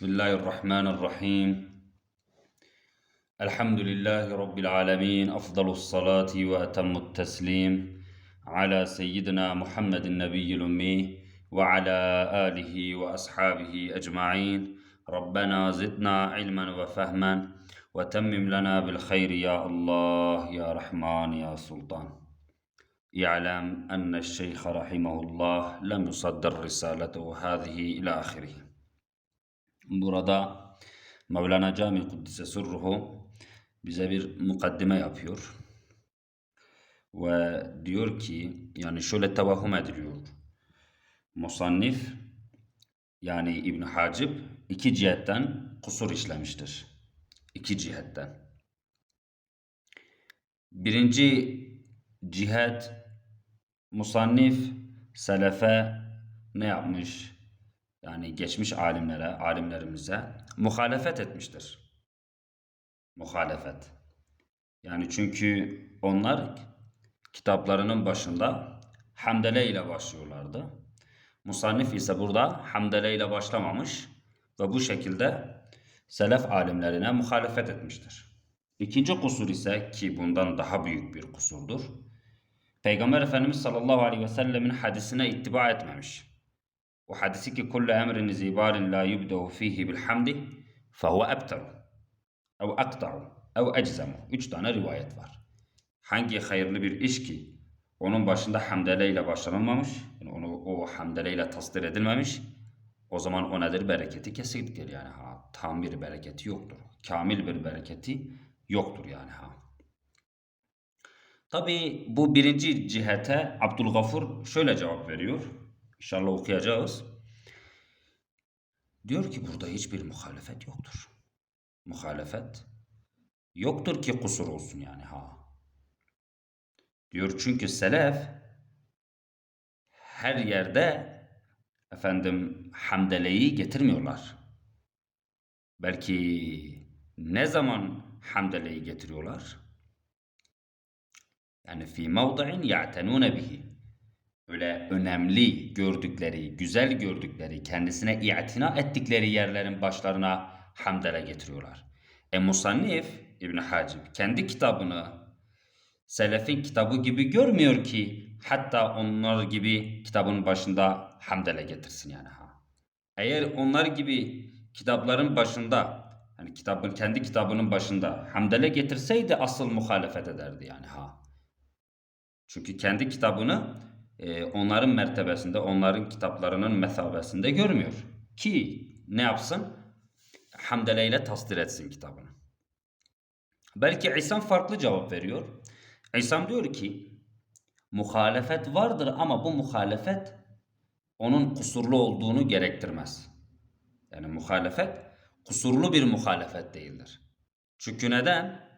بسم الله الرحمن الرحيم. الحمد لله رب العالمين أفضل الصلاة وأتم التسليم على سيدنا محمد النبي الأمي وعلى آله وأصحابه أجمعين. ربنا زدنا علما وفهما وتمم لنا بالخير يا الله يا رحمن يا سلطان. يعلم أن الشيخ رحمه الله لم يصدر رسالته هذه إلى آخره. Burada Mevlana Cami Kuddise Sırruhu bize bir mukaddime yapıyor. Ve diyor ki yani şöyle tevahüm ediliyor. Musannif yani İbn Hacib iki cihetten kusur işlemiştir. İki cihetten. Birinci cihet musannif selefe ne yapmış? Yani geçmiş alimlere, alimlerimize muhalefet etmiştir. Muhalefet. Yani çünkü onlar kitaplarının başında hamdele ile başlıyorlardı. Musannif ise burada hamdele ile başlamamış ve bu şekilde selef alimlerine muhalefet etmiştir. İkinci kusur ise ki bundan daha büyük bir kusurdur. Peygamber Efendimiz sallallahu aleyhi ve sellemin hadisine ittiba etmemiş. Ki kullu emrin zibarin la yubdehu fihi bilhamdi fehuve ebteru ev akta'u ev eczemu. Üç tane rivayet var. Hangi hayırlı bir iş ki onun başında hamdele ile başlanılmamış, yani onu o hamdele ile tasdir edilmemiş, o zaman o nedir? Bereketi kesiktir yani ha. Tam bir bereketi yoktur. Kamil bir bereketi yoktur yani ha. Tabi bu birinci cihete Abdülgafur şöyle cevap veriyor. İnşallah okuyacağız. Diyor ki burada hiçbir muhalefet yoktur. Muhalefet yoktur ki kusur olsun yani ha. Diyor çünkü selef her yerde efendim hamdeleyi getirmiyorlar. Belki ne zaman hamdeleyi getiriyorlar? Yani fi mevdi'in ya'tenune bihi öyle önemli gördükleri, güzel gördükleri, kendisine itina ettikleri yerlerin başlarına hamdele getiriyorlar. E Musannif İbn Hacib kendi kitabını selefin kitabı gibi görmüyor ki hatta onlar gibi kitabın başında hamdele getirsin yani ha. Eğer onlar gibi kitapların başında hani kitabın kendi kitabının başında hamdele getirseydi asıl muhalefet ederdi yani ha. Çünkü kendi kitabını e, onların mertebesinde, onların kitaplarının mesabesinde görmüyor. Ki ne yapsın? Hamdele ile tasdir etsin kitabını. Belki İslam farklı cevap veriyor. İslam diyor ki muhalefet vardır ama bu muhalefet onun kusurlu olduğunu gerektirmez. Yani muhalefet kusurlu bir muhalefet değildir. Çünkü neden?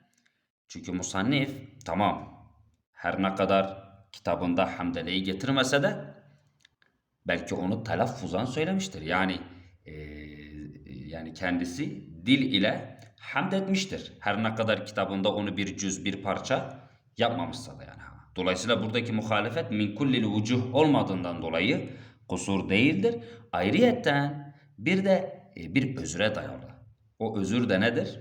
Çünkü musannif tamam her ne kadar kitabında hamdeleyi getirmese de belki onu telaffuzan söylemiştir. Yani e, yani kendisi dil ile hamd etmiştir. Her ne kadar kitabında onu bir cüz bir parça yapmamışsa da yani. Dolayısıyla buradaki muhalefet min kullil vucuh olmadığından dolayı kusur değildir. Ayrıyetten bir de e, bir özüre dayalı. O özür de nedir?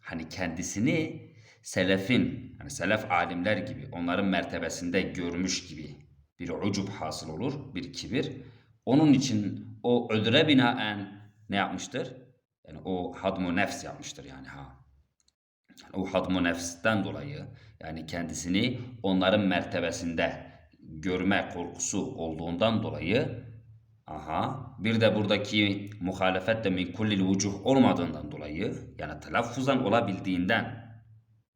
Hani kendisini selefin, yani selef alimler gibi onların mertebesinde görmüş gibi bir ucub hasıl olur, bir kibir. Onun için o ödüre binaen ne yapmıştır? Yani o hadmu nefs yapmıştır yani ha. O hadmu nefsten dolayı yani kendisini onların mertebesinde görme korkusu olduğundan dolayı aha bir de buradaki muhalefet de min kullil vucuh olmadığından dolayı yani telaffuzan olabildiğinden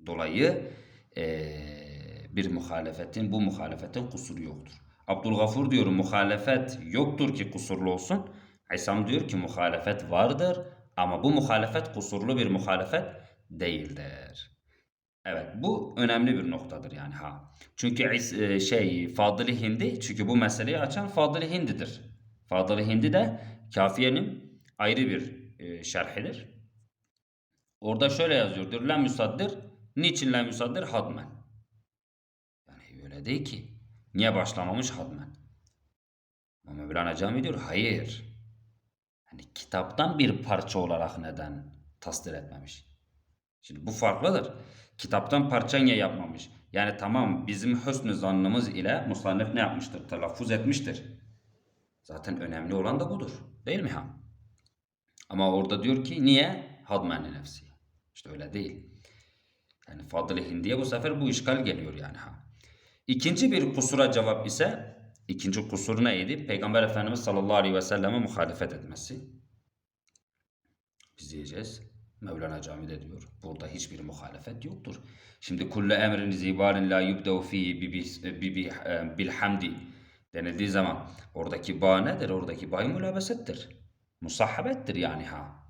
dolayı e, bir muhalefetin, bu muhalefetin kusuru yoktur. Abdülgafur diyor muhalefet yoktur ki kusurlu olsun. İslam diyor ki muhalefet vardır ama bu muhalefet kusurlu bir muhalefet değildir. Evet bu önemli bir noktadır yani ha. Çünkü e, şey Fadıl Hindi çünkü bu meseleyi açan Fadıl Hindi'dir. Fadıl Hindi de kafiyenin ayrı bir e, şerhidir. Orada şöyle yazıyor. Diyor, Lem yusaddir Niçin lem yusaddir? Hadmen. Yani öyle değil ki. Niye başlamamış hadmen? Ama Mevlana Cami diyor hayır. Hani kitaptan bir parça olarak neden tasdir etmemiş? Şimdi bu farklıdır. Kitaptan parça niye yapmamış? Yani tamam bizim hüsnü zannımız ile musannif ne yapmıştır? Telaffuz etmiştir. Zaten önemli olan da budur. Değil mi ha? Ama orada diyor ki niye? Hadmen nefsi. İşte öyle değil. Yani Fadıl-ı Hindi'ye bu sefer bu işgal geliyor yani ha. İkinci bir kusura cevap ise ikinci kusur neydi? Peygamber Efendimiz sallallahu aleyhi ve selleme muhalefet etmesi. Biz diyeceğiz. Mevlana Cami'de diyor. Burada hiçbir muhalefet yoktur. Şimdi kulle emrin zibarin la yubdev fihi bi, bi, bi, bi, e, bilhamdi denildiği zaman oradaki ba nedir? Oradaki bay mülabesettir. Musahhabettir yani ha.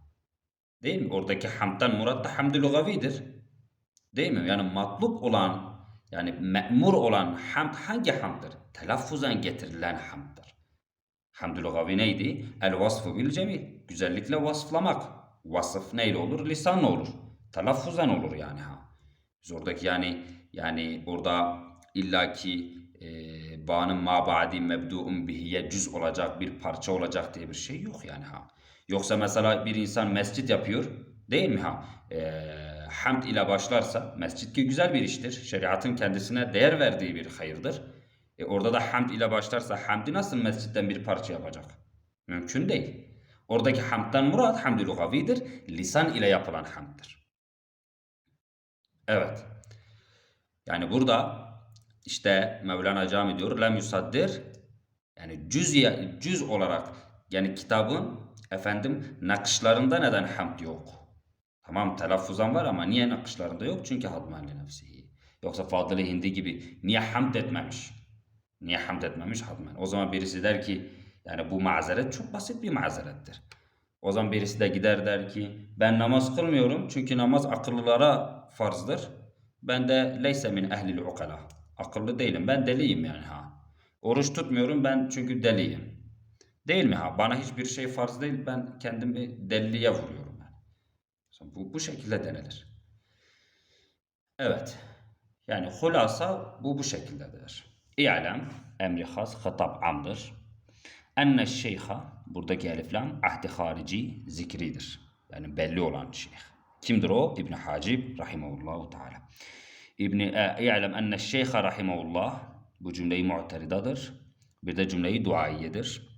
Değil mi? Oradaki hamdan murat da hamd-ı lugavidir. Değil mi? Yani matlup olan yani me'mur olan hamd hangi hamdır? Telaffuzan getirilen hamdır. Hamdü lugavi neydi? El vasfu bil cemil. Güzellikle vasıflamak. Vasıf neyle olur? Lisanla olur. Telaffuzan olur yani ha. Biz oradaki yani yani orada illaki e, bağının mabadi mebdu'un bihiye cüz olacak bir parça olacak diye bir şey yok yani ha. Yoksa mesela bir insan mescit yapıyor değil mi ha? E, hamd ile başlarsa mescit ki güzel bir iştir. Şeriatın kendisine değer verdiği bir hayırdır. E, orada da hamd ile başlarsa hamdi nasıl mescitten bir parça yapacak? Mümkün değil. Oradaki hamddan murat hamd-ı lugavidir. Lisan ile yapılan hamddır. Evet. Yani burada işte Mevlana Cami diyor lem yusaddir yani cüz, cüz olarak yani kitabın efendim nakışlarında neden hamd yok? Tamam telaffuzan var ama niye nakışlarında yok? Çünkü hadmanli nefsihi. Yoksa Fadıl-ı Hindi gibi niye hamd etmemiş? Niye hamd etmemiş hadmen? O zaman birisi der ki yani bu mazeret çok basit bir mazerettir. O zaman birisi de gider der ki ben namaz kılmıyorum çünkü namaz akıllılara farzdır. Ben de leyse min ehlil ukala. Akıllı değilim. Ben deliyim yani ha. Oruç tutmuyorum ben çünkü deliyim. Değil mi ha? Bana hiçbir şey farz değil. Ben kendimi deliliğe vuruyorum. Bu, bu şekilde denilir. Evet. Yani hulasa bu bu şekildedir. İ'lem emri has hitap amdır. Enne şeyha buradaki eliflam ahdi harici zikridir. Yani belli olan şeyh. Kimdir o? İbn Hacib rahimehullahu teala. İbn İ'lem enne şeyha rahimehullah bu cümleyi mu'teridadır. Bir de cümleyi duaiyedir.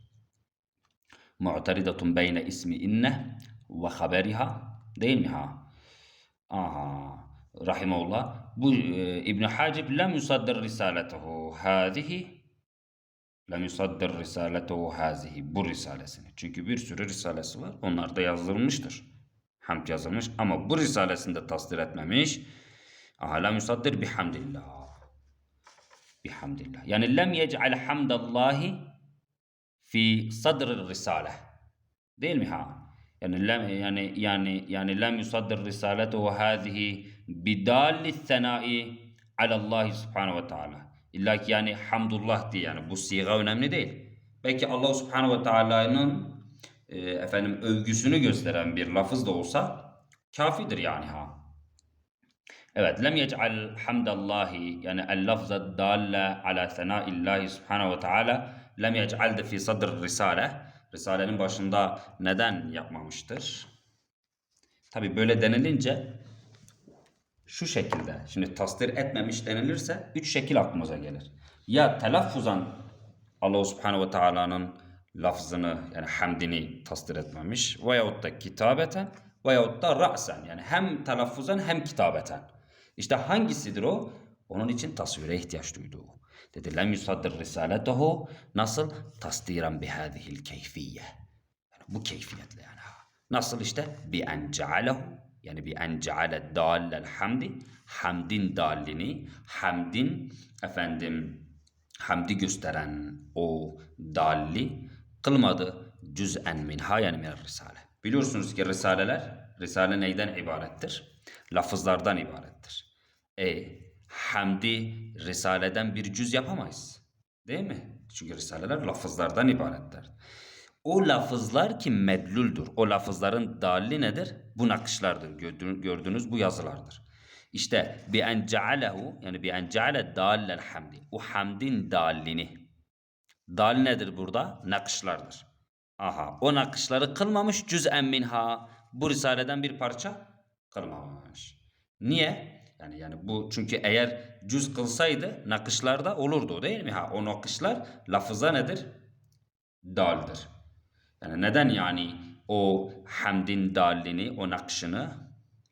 Mu'teridatun beyne ismi inne ve haberiha değil mi ha? Aha. Rahimehullah. Bu e, İbn Hacib lem yusaddir risaletehu hâzihi lem yusaddir risaletehu hâzihi bu risalesini. Çünkü bir sürü risalesi var. Onlar da yazılmıştır. Hamd yazılmış ama bu risalesinde tasdir etmemiş. Aha lem yusaddir bihamdillah. Bihamdillah. Yani lem yec'al hamdallahi fi sadr risale. Değil mi ha? Yani lem yani yani yani lem yusaddir risaletu hâzihi bidalli senai ala Allah subhanahu ve taala. İlla ki yani hamdullah diye yani bu siga önemli değil. Belki Allah subhanahu ve taala'nın e, efendim övgüsünü gösteren bir lafız da olsa kafidir yani ha. Evet, lem yec'al hamdallahi yani el lafza dalle ala senaillahi subhanahu ve taala lem yec'al de fi sadr risale. Risalenin başında neden yapmamıştır? Tabi böyle denilince şu şekilde şimdi tasdir etmemiş denilirse üç şekil aklımıza gelir. Ya telaffuzan Allah subhanahu ve taala'nın lafzını yani hamdini tasdir etmemiş veyahut da kitabeten veyahut da ra'sen yani hem telaffuzan hem kitabeten. İşte hangisidir o? Onun için tasvire ihtiyaç duydu. Dedi lem yusaddir risaletehu nasıl? Tasdiren bihâzihil keyfiyye. Yani bu keyfiyetle yani. Nasıl işte? Bi en cealehu yani bi en ceale dallel hamdi hamdin dallini hamdin efendim hamdi gösteren o dalli kılmadı cüz'en minha yani min risale. Biliyorsunuz ki risaleler risale neyden ibarettir? Lafızlardan ibarettir. E hamdi risaleden bir cüz yapamayız. Değil mi? Çünkü risaleler lafızlardan ibarettir. O lafızlar ki medluldür. O lafızların dalli nedir? Bu nakışlardır. Gördüğünüz bu yazılardır. İşte bi en cealehu yani bi en ceale dallel hamdi. O hamdin dallini. Dal nedir burada? Nakışlardır. Aha o nakışları kılmamış cüz'en minha. Bu risaleden bir parça kılmamış. Niye? Yani yani bu çünkü eğer cüz kılsaydı nakışlarda olurdu değil mi? Ha o nakışlar lafıza nedir? Daldır. Yani neden yani o hamdin dalini, o nakşını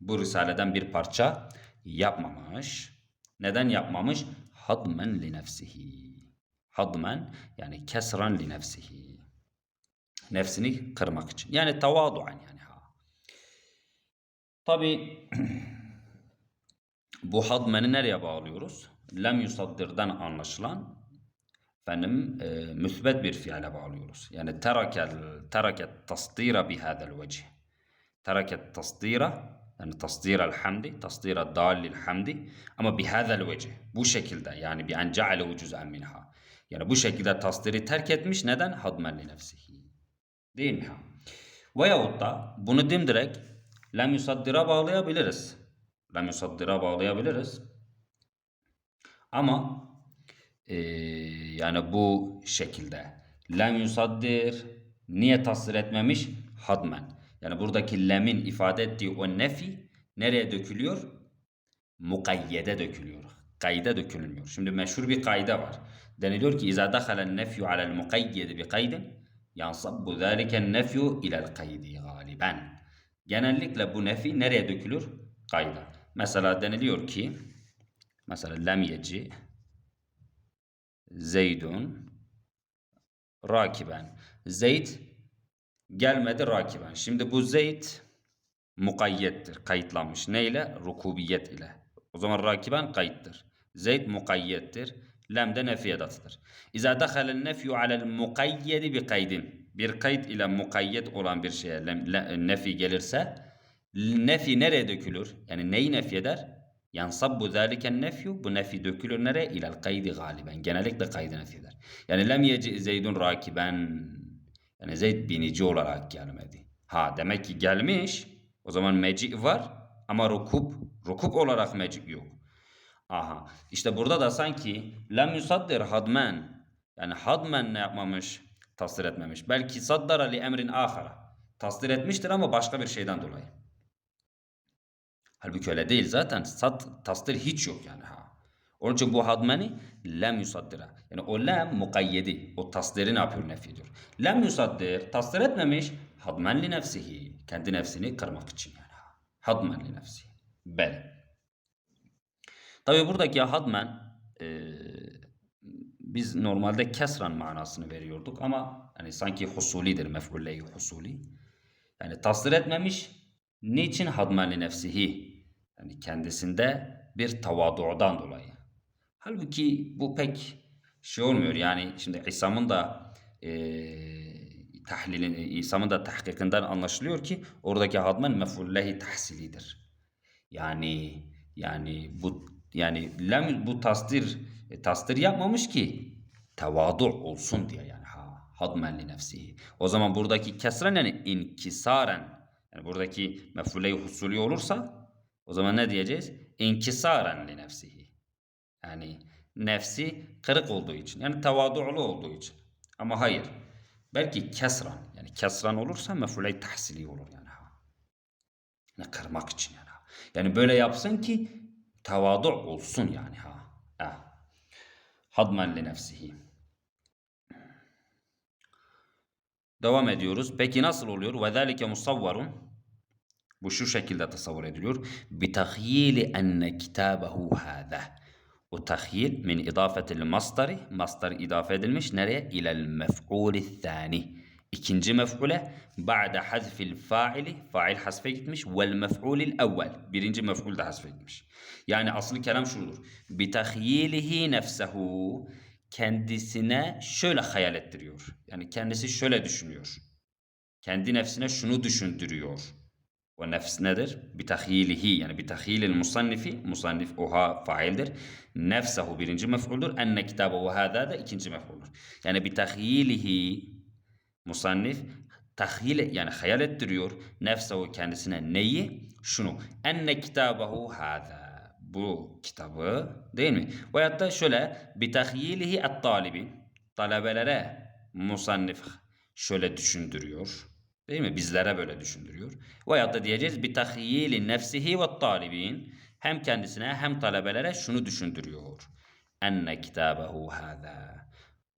bu risaleden bir parça yapmamış? Neden yapmamış? Hadmen li nefsihi. Hadmen yani kesran li nefsihi. Nefsini kırmak için. Yani tavaduan yani ha. Tabi bu hadmeni nereye bağlıyoruz? Lem yusaddir'dan anlaşılan efendim e, müsbet bir fiile bağlıyoruz. Yani terakel teraket tasdira bihadel vecih. Teraket tasdira yani tasdirel hamdi, tasdira dalil hamdi ama bihadel vecih. Bu şekilde yani bi en cealehu cüz'en minha. Yani bu şekilde tasdiri terk etmiş. Neden? Hadmen li nefsihi. Değil mi? Veyahut da bunu dimdirek lem yusaddira bağlayabiliriz. Lem yusaddira bağlayabiliriz. Ama ee, yani bu şekilde. Lem yusaddir niye tasdir etmemiş? Hadmen. Yani buradaki lemin ifade ettiği o nefi nereye dökülüyor? Mukayyede dökülüyor. Kayda dökülmüyor. Şimdi meşhur bir kayda var. Deniliyor ki dehalen nefyu alel mukayyedi bi kaydin yansabbu zâliken nefyu ilel kaydi galiben. Genellikle bu nefi nereye dökülür? Kayda. Mesela deniliyor ki mesela lem yeci Zeydun rakiben. Zeyd gelmedi rakiben. Şimdi bu Zeyd mukayyettir. Kayıtlanmış. Ne ile? Rukubiyet ile. O zaman rakiben kayıttır. Zeyd mukayyettir. Lem de nefi edatıdır. İza dehalen nefyu alel mukayyedi bi kaydin. Bir kayıt ile mukayyet olan bir şeye nefi gelirse nefi nereye dökülür? Yani neyi nefi eder? Yansabbu zâliken nefyu bu nefi dökülür nereye? İlel kaydi galiben. Genellikle kaydı nefi eder. Yani lem yeci zeydun rakiben. Yani Zeyd binici olarak gelmedi. Ha demek ki gelmiş. O zaman meci var ama rukup, rukup olarak meci yok. Aha işte burada da sanki lem yusaddir hadmen. Yani hadmen ne yapmamış? Tasdir etmemiş. Belki saddara li emrin ahara. Tasdir etmiştir ama başka bir şeyden dolayı. Halbuki öyle değil zaten. Sat, tasdir hiç yok yani ha. Onun için bu hadmeni lem yusaddira. Yani o lem mukayyedi. O tasdiri ne yapıyor nefi ediyor. Lem yusaddir. Tasdir etmemiş. Hadmen li nefsihi. Kendi nefsini kırmak için yani ha. Hadmen li nefsihi. Bel. Tabi buradaki hadmen e, biz normalde kesran manasını veriyorduk ama hani sanki husulidir mef'ulleyi husuli. Yani tasdir etmemiş Niçin hadmali nefsihi? Yani kendisinde bir tavadudan dolayı. Halbuki bu pek şey olmuyor. Yani şimdi İsa'nın da e, tahlilin, İsa'nın da tahkikinden anlaşılıyor ki oradaki hadmen mefullehi tahsilidir. Yani yani bu yani lem bu tasdir e, tasdir yapmamış ki tevadu olsun diye yani ha hadmen li nefsihi. O zaman buradaki kesren yani inkisaren yani buradaki mef'ule-i husulü olursa o zaman ne diyeceğiz? İnkisaren li nefsihi. Yani nefsi kırık olduğu için. Yani tevadu'lu olduğu için. Ama hayır. Belki kesran. Yani kesran olursa mef'ule-i tahsili olur yani. Yani kırmak için yani. Yani böyle yapsın ki tevadu olsun yani ha. ha. Hadmen li nefsihi. Devam ediyoruz. Peki nasıl oluyor? Ve zâlike musavvarun. Bu şu şekilde tasavvur ediliyor. Tahyili enne kitabehu hâzâ. O tahyil min idafetil masdari. Masdar idafe edilmiş. Nereye? İlel mef'ulü thani. İkinci mef'ule ba'de hazfil fa'ili. Fa'il hasfe gitmiş. Vel mef'ulil evvel. Birinci mef'ul de hasfe gitmiş. Yani aslı kelam şudur. Tahyilihi nefsehu kendisine şöyle hayal ettiriyor. Yani kendisi şöyle düşünüyor. Kendi nefsine şunu düşündürüyor. O nefs nedir? Bitahyilihi yani bitahyilil musannifi. Musannif oha faildir. Nefsehu birinci mef'uldur. Enne kitabı ve hâzâ da ikinci mef'uldur. Yani bitahyilihi musannif tahyil yani hayal ettiriyor nefsehu kendisine neyi? Şunu. Enne kitabehu hâzâ bu kitabı değil mi? Veyahut da şöyle bitahyilihi et talibi talebelere musannif şöyle düşündürüyor. Değil mi? Bizlere böyle düşündürüyor. Veya da diyeceğiz bi tahyili nefsihi ve talibin. Hem kendisine hem talebelere şunu düşündürüyor. Enne kitabehu hâzâ.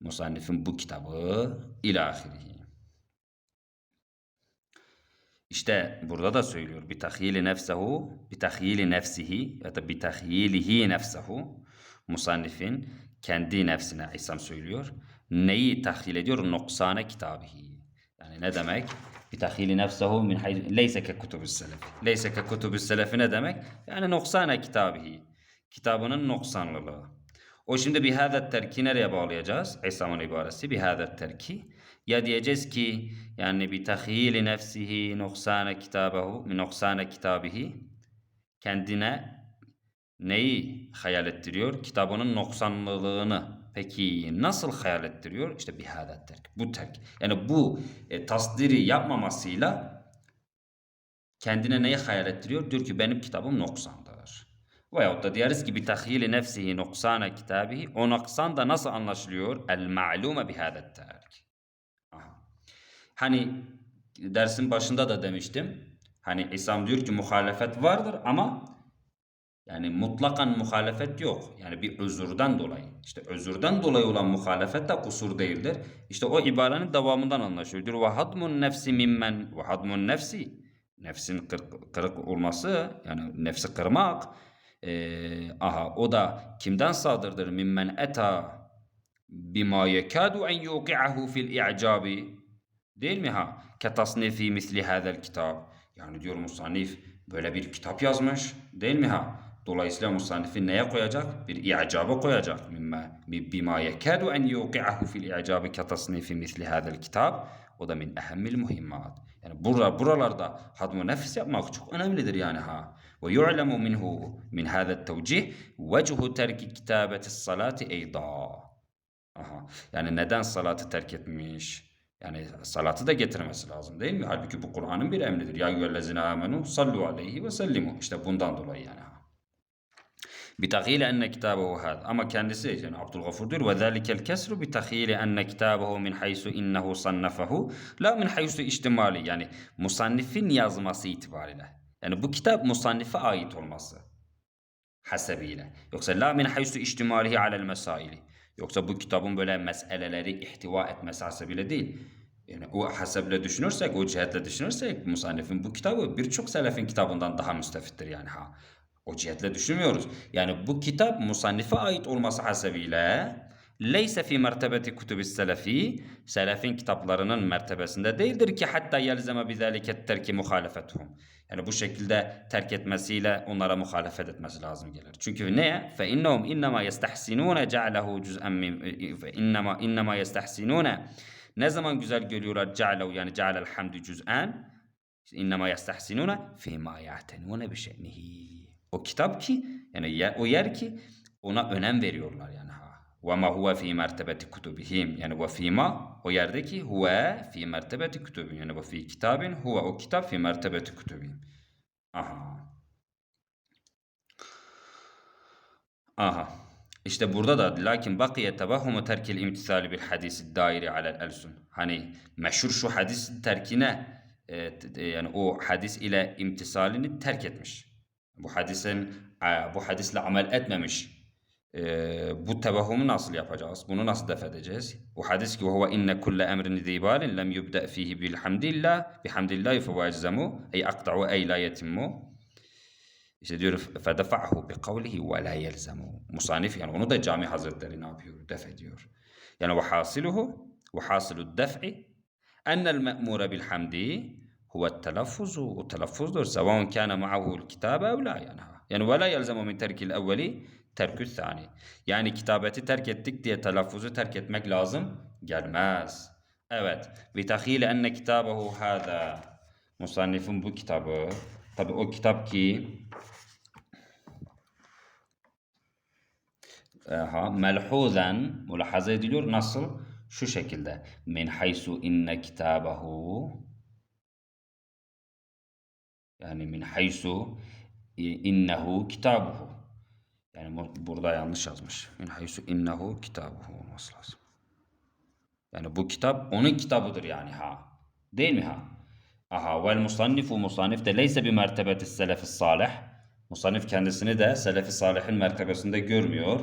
Musannifin bu kitabı ilahirihi. İşte burada da söylüyor. Bi tahyili nefsehu, bi tahyili nefsihi ya da bi tahyilihi nefsehu. Musannifin kendi nefsine İslam söylüyor. Neyi tahyil ediyor? Noksane kitabihi. Yani ne demek? Bi tahyili nefsehu min hayy leyse ke kutubus selef. Leyse ke kutubus selefi ne demek? Yani noksane kitabihi. Kitabının noksanlılığı. O şimdi bir hâzet terki nereye bağlayacağız? İslam'ın ibaresi bir hâzet terki. Ya diyeceğiz ki yani bir tahyili nefsihi noksane kitabehu min noksane kitabihi kendine neyi hayal ettiriyor? Kitabının noksanlılığını. Peki nasıl hayal ettiriyor? İşte hâzet terk. Bu terk. Yani bu e, tasdiri yapmamasıyla kendine neyi hayal ettiriyor? Diyor ki benim kitabım noksandır. Veyahut da diyeriz ki bir tahyili nefsihi noksana kitabihi. O noksan da nasıl anlaşılıyor? El ma'lume bihâdet terk. Hani dersin başında da demiştim. Hani İslam diyor ki muhalefet vardır ama yani mutlakan muhalefet yok. Yani bir özürden dolayı. İşte özürden dolayı olan muhalefet de kusur değildir. İşte o ibarenin devamından anlaşılıyor. Diyor ve hadmun nefsi mimmen ve hadmun nefsi. Nefsin kırık, kırık olması yani nefsi kırmak. Ee, aha o da kimden sadırdır? Mimmen eta bima yekadu en yuqi'ahu fil i'cabi. Değil mi ha? Ketasnifi misli hadel kitap. Yani diyor musannif böyle bir kitap yazmış. Değil mi ha? Dolayısıyla musannifi neye koyacak? Bir i'caba koyacak. Mimma bima yekadu en yuqi'ahu fil i'cabi ketasnifi misli hadel kitap. O da min ehemmil muhimmat. Yani bura, buralarda hadmu nefis yapmak çok önemlidir yani ha. Ve yu'lemu minhu min hâzet tevcih vechuhu terki kitabeti salati eyda. Aha. Yani neden salatı terk etmiş? Yani salatı da getirmesi lazım değil mi? Halbuki bu Kur'an'ın bir emridir. Ya eyyühellezine amenu sallu aleyhi ve sellimu. İşte bundan dolayı yani. بتخيل أن كتابه هذا أما kendisi yani Abdülgafur diyor وذلك الكسر بتخيل أن كتابه من حيث إنه صنفه لا من حيث iştimali yani musannifin yazması itibariyle. Yani bu kitap musannife ait olması hasebiyle. Yoksa la min haysu iştimalihi alel mesaili. Yoksa bu kitabın böyle meseleleri ihtiva etmesi hasebiyle değil. Yani o haseble düşünürsek, o cihetle düşünürsek musannifin bu kitabı birçok selefin kitabından daha müstefittir yani ha. O cihetle düşünmüyoruz. Yani bu kitap musannife ait olması hasebiyle leyse fi mertebeti kutubi selefi selefin kitaplarının mertebesinde değildir ki hatta yelzeme bizalike terki muhalefetuhum. Yani bu şekilde terk etmesiyle onlara muhalefet etmesi lazım gelir. Çünkü ne? Fe innahum innema yestahsinune ce'lehu cüz'en min fe innema innema yestahsinune ne zaman güzel görüyorlar ce'lehu yani ce'lel hamdu cüz'en innema yestahsinune fîmâ ya'tenune bi şe'nihi. O kitap ki yani yer, o yer ki ona önem veriyorlar yani. Ve ma huve fi mertebeti kutubihim. Yani ve fîma o yerdeki huve fi mertebeti kutubihim. Yani ve fi kitabin huve o kitap fi mertebeti kutubihim. Aha. Aha. İşte burada da lakin bakiye tevahhumu terkil imtisali bil hadisi dairi alel elsun. Hani meşhur şu hadis terkine e, yani o hadis ile imtisalini terk etmiş. Bu hadisin bu hadisle amel etmemiş. Ee, bu tevahumu nasıl yapacağız? Bunu nasıl def edeceğiz? Bu hadis ki huve inne kulle emrin zibalin lem yubda fihi bilhamdillah bihamdillah fe veczemu ey akta'u ey la yetimmu İşte diyor fedefa'hu bi kavlihi ve la yelzemu. Musanif yani onu da cami hazretleri ne yapıyor? Def ediyor. Yani ve hasiluhu ve hasilu def'i ennel me'mure bilhamdi هو التلفظ والتلفظ سواء كان معه الكتابة أو لا ينهى yani ولا يلزم من ترك الأول terkü sani. Yani kitabeti terk ettik diye telaffuzu terk etmek lazım gelmez. Evet. Ve tahile enne kitabehu hâzâ. Musannifin bu kitabı. Tabi o kitap ki Aha, melhuzen mülahaza ediliyor. Nasıl? Şu şekilde. Min haysu inne kitabehu yani min haysu innehu kitabuhu. Yani burada yanlış yazmış. Min haysu innehu kitabuhu olması lazım. Yani bu kitap onun kitabıdır yani ha. Değil mi ha? Aha vel musannifu musannif de leyse bi mertebeti selefi salih. Musannif kendisini de selefi salihin mertebesinde görmüyor.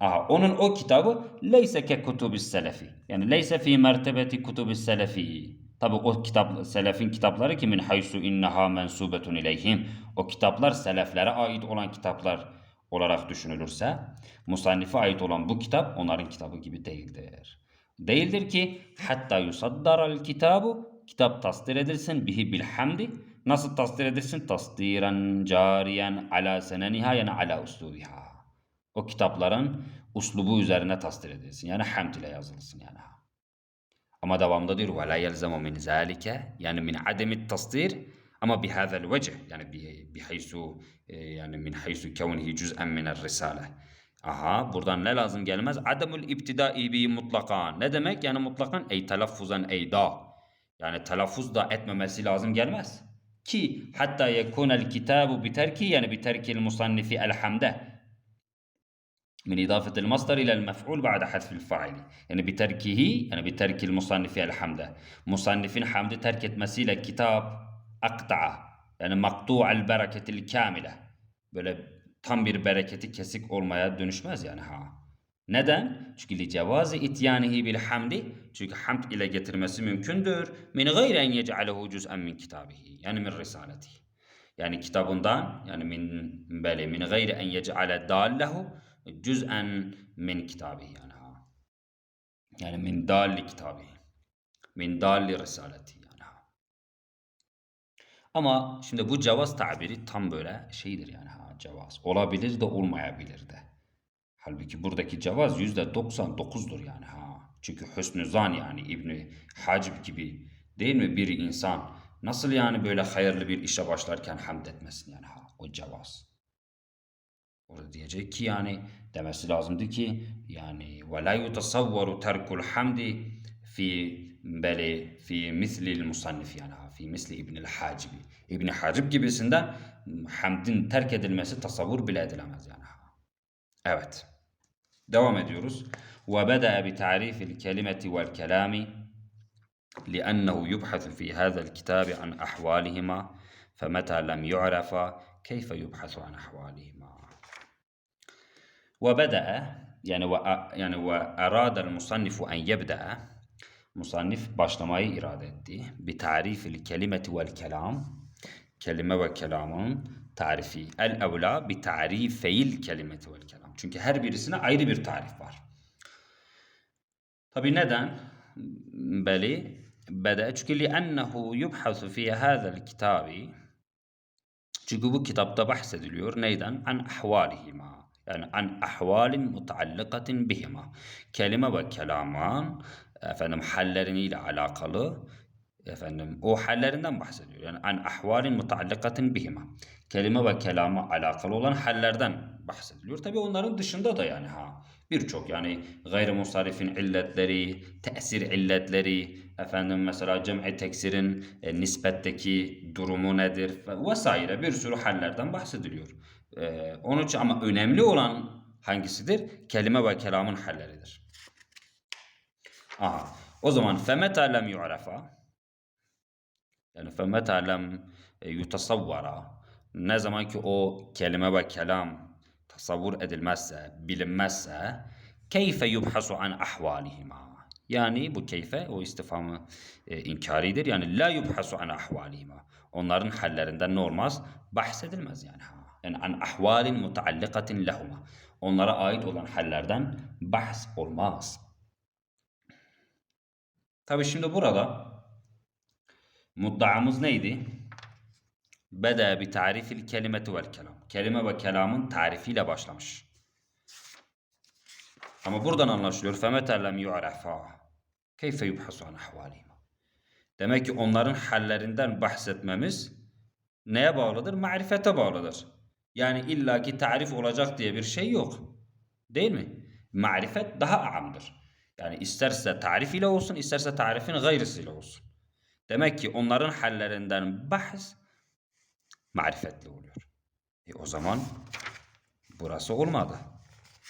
Aha onun o kitabı leyse ke kutubis selefi. Yani leyse fi mertebeti kutubis selefi. Tabi o kitap selefin kitapları ki min haysu innaha mensubetun ileyhim. O kitaplar seleflere ait olan kitaplar olarak düşünülürse musannife ait olan bu kitap onların kitabı gibi değildir. Değildir ki hatta yusaddaral kitabu kitap tasdir edilsin bihi bilhamdi nasıl tasdir edilsin? Tasdiren cariyen ala seneniha yani ala uslubiha. O kitapların uslubu üzerine tasdir edilsin. Yani hamd ile yazılsın yani. Ama devamında diyor la yelzemu min zalike yani min ademi tasdir ama bihazal vecih yani bi- bihaysu e, yani min haysu kevnihi cüz'en min risale. Aha buradan ne lazım gelmez? Ademul ibtidai bi mutlakan. Ne demek? Yani mutlakan ey telaffuzan ey da. Yani telaffuz da etmemesi lazım gelmez. Ki hatta yekunel kitabu biterki yani biterkil musannifi elhamde. من إضافة المصدر إلى المفعول بعد حذف الفاعل يعني بتركه يعني بترك المصنف الحمد مصنف حمد تركت مسيلة كتاب أقطع yani maktu al bereketil kamile. Böyle tam bir bereketi kesik olmaya dönüşmez yani ha. Neden? Çünkü li cevazi ityanihi bil hamdi. Çünkü hamd ile getirmesi mümkündür. Min gayri en yec'alehu cüz'en min kitabihi. Yani min risaletihi. Yani kitabından yani min beli min gayri en yec'ale dallehu cüz'en min kitabihi yani ha. Yani min dalli kitabihi. Min dalli risaleti yani ha. Ama şimdi bu cevaz tabiri tam böyle şeydir yani ha cevaz. Olabilir de olmayabilir de. Halbuki buradaki cevaz yüzde 99'dur yani ha. Çünkü hüsnü zan yani İbni Hacib gibi değil mi bir insan nasıl yani böyle hayırlı bir işe başlarken hamd etmesin yani ha o cevaz. Orada diyecek ki yani demesi lazımdı ki yani ve la yutasavvaru terkul hamdi fi beli fi mislil musannif yani fi misli İbnil Hacibi. İbni Hacib gibisinden hamdin terk edilmesi tasavvur bile edilemez yani. Evet. Devam ediyoruz. Ve beda bi ta'rifil kelimeti vel kelami لأنه يبحث في هذا الكتاب عن أحوالهما فمتى لم يعرفا كيف يبحث عن أحوالهما وبدأ يعني و يعني وأراد المصنف أن يبدأ مصنف başlamayı irade etti. بتعريف الكلمة والكلام kelime ve kelamın tarifi. El evla bi tarifeyil kelimeti vel kelam. Çünkü her birisine ayrı bir tarif var. Tabi neden? Beli bede çünkü li'ennehu yubhasu fi hâzel kitabi çünkü bu kitapta bahsediliyor neyden? An ahvalihima. yani an ahvalin mutallikatin bihima. Kelime ve kelamın efendim halleriyle alakalı efendim o hallerinden bahsediyor. Yani an ahvalin mutallikatin bihima. Kelime ve kelama alakalı olan hallerden bahsediliyor. Tabi onların dışında da yani ha birçok yani gayrimusarifin illetleri, tesir illetleri, efendim mesela cem'i teksirin e, nispetteki durumu nedir ve- vesaire bir sürü hallerden bahsediliyor. E, onun için ama önemli olan hangisidir? Kelime ve kelamın halleridir. Aha. O zaman femeta lem yu'rafa yani femeta lem e, yutasavvara ne zaman ki o kelime ve kelam tasavvur edilmezse, bilinmezse keyfe yubhasu an ahvalihima. Yani bu keyfe o istifamı e, inkaridir. Yani la yubhasu an ahvalihima. Onların hallerinden ne olmaz? Bahsedilmez yani Ha. Yani an ahvalin mutaallikatin lehuma. Onlara ait olan hallerden bahs olmaz. Tabi şimdi burada muddaamız neydi? Beda bi tarifil kelimeti vel kelam. Kelime ve kelamın tarifiyle başlamış. Ama buradan anlaşılıyor. فَمَتَى لَمْ يُعْرَفَا كَيْفَ يُبْحَسُ عَنْ أَحْوَالِهِمَا Demek ki onların hallerinden bahsetmemiz neye bağlıdır? Marifete bağlıdır. Yani illaki tarif olacak diye bir şey yok. Değil mi? Marifet daha amdır. Yani isterse tarif ile olsun, isterse tarifin gayrısıyla olsun. Demek ki onların hallerinden bahs marifetli oluyor. E o zaman burası olmadı.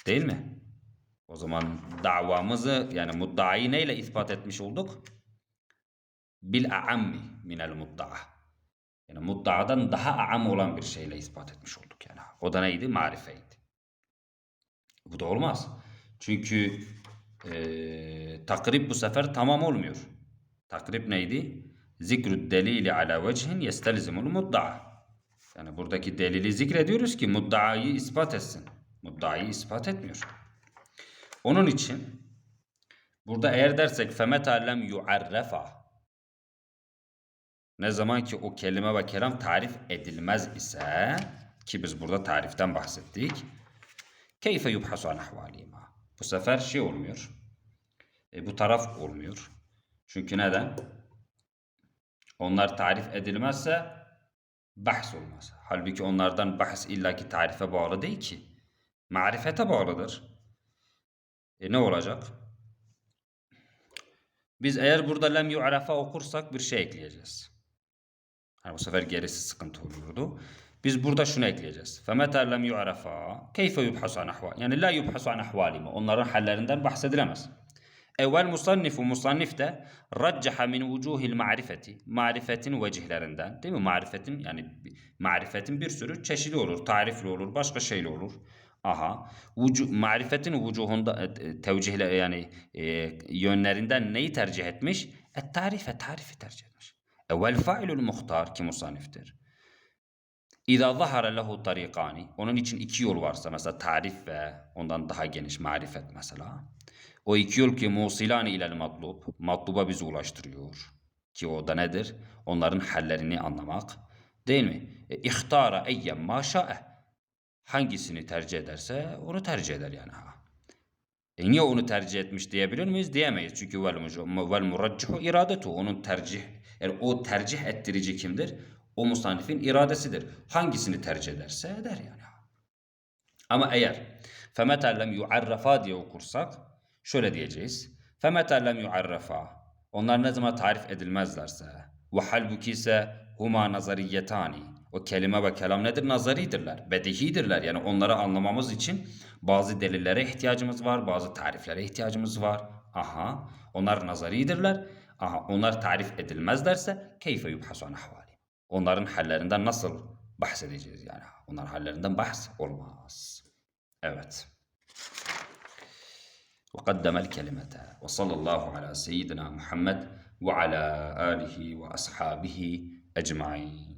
Değil mi? O zaman davamızı yani mudda'ayı neyle ispat etmiş olduk? Bil a'ammi minel mudda'a. Yani mudda'adan daha a'am olan bir şeyle ispat etmiş olduk yani. O da neydi? Marifeydi. Bu da olmaz. Çünkü eee takrib bu sefer tamam olmuyor. Takrib neydi? Zikrü delili ala vecihin yestelzimul mudda'a. Yani buradaki delili zikrediyoruz ki muddaayı ispat etsin. Muddaayı ispat etmiyor. Onun için burada eğer dersek femeta lem yuarrefa ne zaman ki o kelime ve kelam tarif edilmez ise ki biz burada tariften bahsettik. Keyfe yubhasu an ahvalima. Bu sefer şey olmuyor. E, bu taraf olmuyor. Çünkü neden? Onlar tarif edilmezse bahs olmaz. Halbuki onlardan bahs illaki tarife bağlı değil ki. Marifete bağlıdır. E ne olacak? Biz eğer burada lem yu'rafa okursak bir şey ekleyeceğiz. Hani bu sefer gerisi sıkıntı olurdu. Biz burada şunu ekleyeceğiz. فَمَتَى لَمْ يُعْرَفَا كَيْفَ يُبْحَسُ عَنْ أَحْوَالِ Yani la yubhasu an ahvalimi. Onların hallerinden bahsedilemez. Evvel musannifu musannif de raccaha min vucuhil marifeti. Marifetin vecihlerinden. Değil mi? Marifetin yani marifetin bir sürü çeşidi olur. Tarifli olur. Başka şeyli olur. Aha. Vucu, marifetin vucuhunda e, tevcihle yani e, yönlerinden neyi tercih etmiş? Et tarife tarifi tercih etmiş. Evvel failul muhtar ki musanniftir. İza zahara lehu tarikani. Onun için iki yol varsa mesela tarif ve ondan daha geniş marifet mesela. O iki yol ki musilani ilel matlub. Matluba bizi ulaştırıyor. Ki o da nedir? Onların hallerini anlamak. Değil mi? E, ihtara eyyem ma şa'e. Hangisini tercih ederse onu tercih eder yani. Ha. E niye onu tercih etmiş diyebilir miyiz? Diyemeyiz. Çünkü vel, vel muraccihu iradetu. Onun tercih, yani o tercih ettirici kimdir? O musannifin iradesidir. Hangisini tercih ederse eder yani. Ama eğer فَمَتَى لَمْ يُعَرَّفَا diye okursak şöyle diyeceğiz. فَمَتَى لَمْ يُعَرَّفَا Onlar ne zaman tarif edilmezlerse ve halbuki ise huma nazariyetani o kelime ve kelam nedir? Nazaridirler, bedihidirler. Yani onları anlamamız için bazı delillere ihtiyacımız var, bazı tariflere ihtiyacımız var. Aha, onlar nazaridirler. Aha, onlar tarif edilmezlerse keyfe yubhasu an ahvali. Onların hallerinden nasıl bahsedeceğiz yani? Onların hallerinden bahs olmaz. Evet. وقدم الكلمة وصلى الله على سيدنا محمد وعلى آله وأصحابه أجمعين